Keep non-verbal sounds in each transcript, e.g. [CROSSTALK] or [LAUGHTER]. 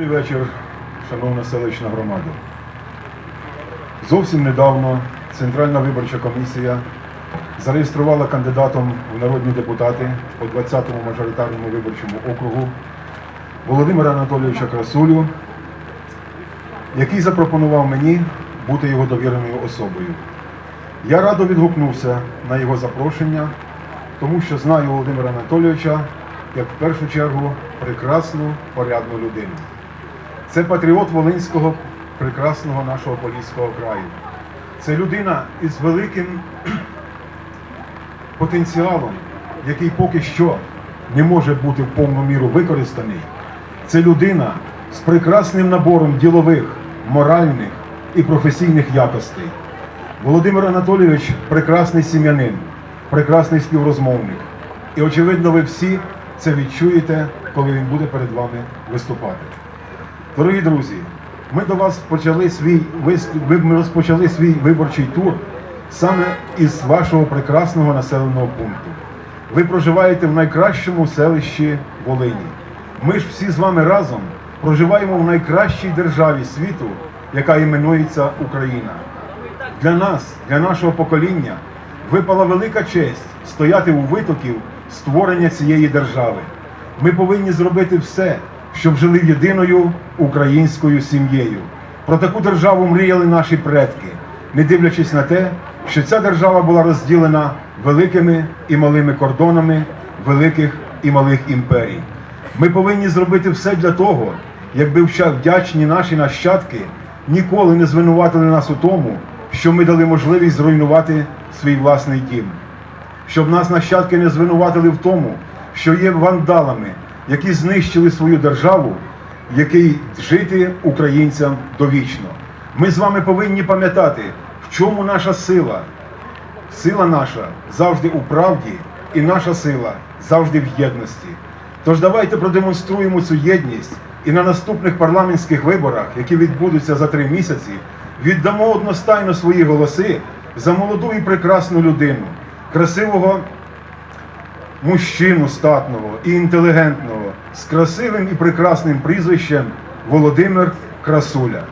Добрий вечір, шановна селищна громада. Зовсім недавно Центральна виборча комісія зареєструвала кандидатом в народні депутати по 20-му мажоритарному виборчому округу Володимира Анатолійовича Красулю, який запропонував мені бути його довіреною особою. Я радо відгукнувся на його запрошення, тому що знаю Володимира Анатолійовича як в першу чергу прекрасну, порядну людину. Це патріот Волинського прекрасного нашого Поліського краю. Це людина із великим [CLEARS THROAT] потенціалом, який поки що не може бути в повну міру використаний. Це людина з прекрасним набором ділових, моральних і професійних якостей. Володимир Анатолійович прекрасний сім'янин, прекрасний співрозмовник. І очевидно, ви всі це відчуєте, коли він буде перед вами виступати. Дорогі друзі, ми до вас почали свій ми розпочали свій виборчий тур саме із вашого прекрасного населеного пункту. Ви проживаєте в найкращому селищі Волині. Ми ж всі з вами разом проживаємо в найкращій державі світу, яка іменується Україна. Для нас, для нашого покоління, випала велика честь стояти у витоків створення цієї держави. Ми повинні зробити все, щоб жили єдиною українською сім'єю. Про таку державу мріяли наші предки, не дивлячись на те, що ця держава була розділена великими і малими кордонами великих і малих імперій. Ми повинні зробити все для того, якби вдячні наші нащадки ніколи не звинуватили нас у тому, що ми дали можливість зруйнувати свій власний дім. Щоб нас нащадки не звинуватили в тому, що є вандалами, які знищили свою державу, який жити українцям довічно. Ми з вами повинні пам'ятати, в чому наша сила. Сила наша завжди у правді, і наша сила завжди в єдності. Тож давайте продемонструємо цю єдність і на наступних парламентських виборах, які відбудуться за три місяці, віддамо одностайно свої голоси за молоду і прекрасну людину, красивого мужчину статного і інтелігентного, з красивим і прекрасним прізвищем Володимир Красуля.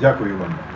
Дякую вам.